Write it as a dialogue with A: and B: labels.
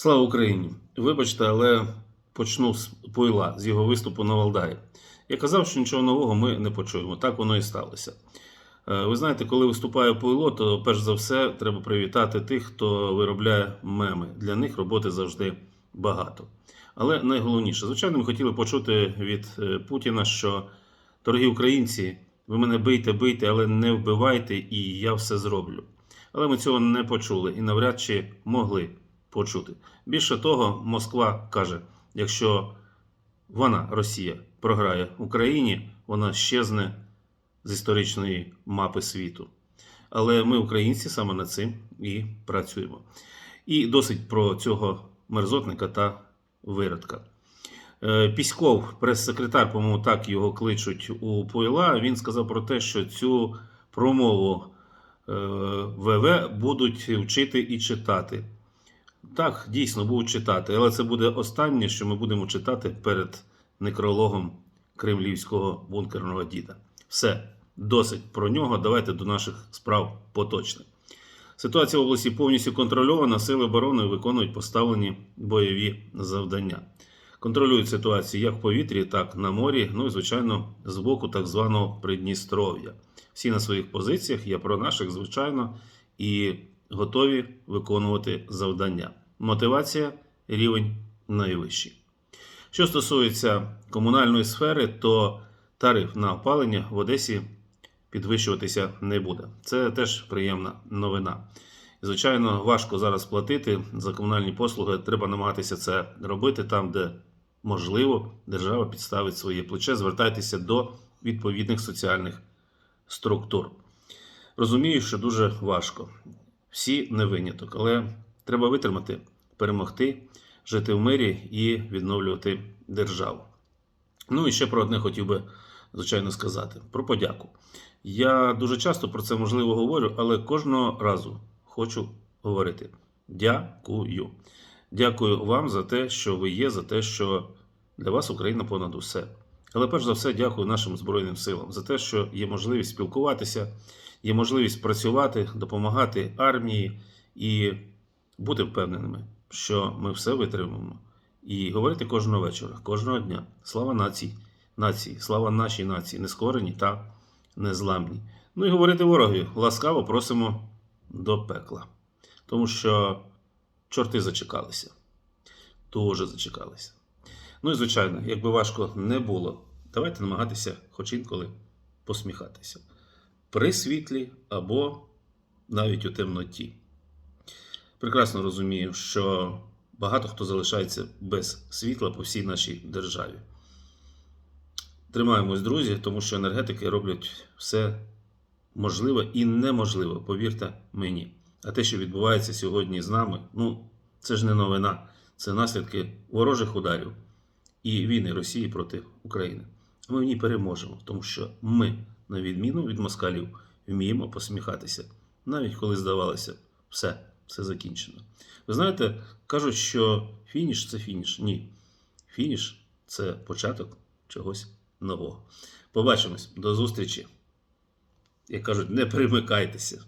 A: Слава Україні! Вибачте, але почну з Пойла, з його виступу на Валдаї. Я казав, що нічого нового ми не почуємо. Так воно і сталося. Е, Ви знаєте, коли виступає Пойло, то перш за все треба привітати тих, хто виробляє меми. Для них роботи завжди багато. Але найголовніше, звичайно, ми хотіли почути від е, Путіна, що дорогі українці, ви мене бийте, бийте, але не вбивайте, і я все зроблю. Але ми цього не почули і навряд чи могли почути. Більше того, Москва каже: якщо вона, Росія, програє Україні, вона щезне з історичної мапи світу. Але ми, українці, саме над цим і працюємо. І досить про цього мерзотника та виродка. Е, Піськов, прес-секретар, по-моєму, так його кличуть у Пойла. Він сказав про те, що цю промову е, ВВ будуть вчити і читати. Так, дійсно будуть читати, але це буде останнє, що ми будемо читати перед некрологом кремлівського бункерного діда. Все, досить про нього. Давайте до наших справ поточних. Ситуація в області повністю контрольована. Сили оборони виконують поставлені бойові завдання. Контролюють ситуацію як в повітрі, так і на морі, ну і, звичайно, з боку так званого Придністров'я. Всі на своїх позиціях, я про наших, звичайно, і готові виконувати завдання. Мотивація рівень найвищий. Що стосується комунальної сфери, то тариф на опалення в Одесі підвищуватися не буде. Це теж приємна новина. Звичайно, важко зараз платити за комунальні послуги. Треба намагатися це робити там, де можливо держава підставить своє плече. Звертайтеся до відповідних соціальних структур. Розумію, що дуже важко. Всі не виняток, але треба витримати, перемогти, жити в мирі і відновлювати державу. Ну і ще про одне хотів би, звичайно, сказати: про подяку. Я дуже часто про це можливо говорю, але кожного разу хочу говорити: дякую. Дякую вам за те, що ви є, за те, що для вас Україна понад усе. Але перш за все, дякую нашим Збройним силам за те, що є можливість спілкуватися, є можливість працювати, допомагати армії і бути впевненими, що ми все витримаємо. І говорити кожного вечора, кожного дня. Слава нації, нації, слава нашій нації, нескорені та незламні. Ну і говорити ворогові, ласкаво просимо до пекла. Тому що чорти зачекалися. Дуже зачекалися. Ну і звичайно, якби важко не було, давайте намагатися хоч інколи посміхатися. При світлі або навіть у темноті. Прекрасно розумію, що багато хто залишається без світла по всій нашій державі. Тримаємось, друзі, тому що енергетики роблять все можливе і неможливе, повірте мені. А те, що відбувається сьогодні з нами, ну, це ж не новина, це наслідки ворожих ударів і війни Росії проти України. Ми в ній переможемо, тому що ми, на відміну від москалів, вміємо посміхатися, навіть коли здавалося, все, все закінчено. Ви знаєте, кажуть, що фініш це фініш. Ні. Фініш це початок чогось нового. Побачимось, до зустрічі. Як кажуть, не примикайтеся.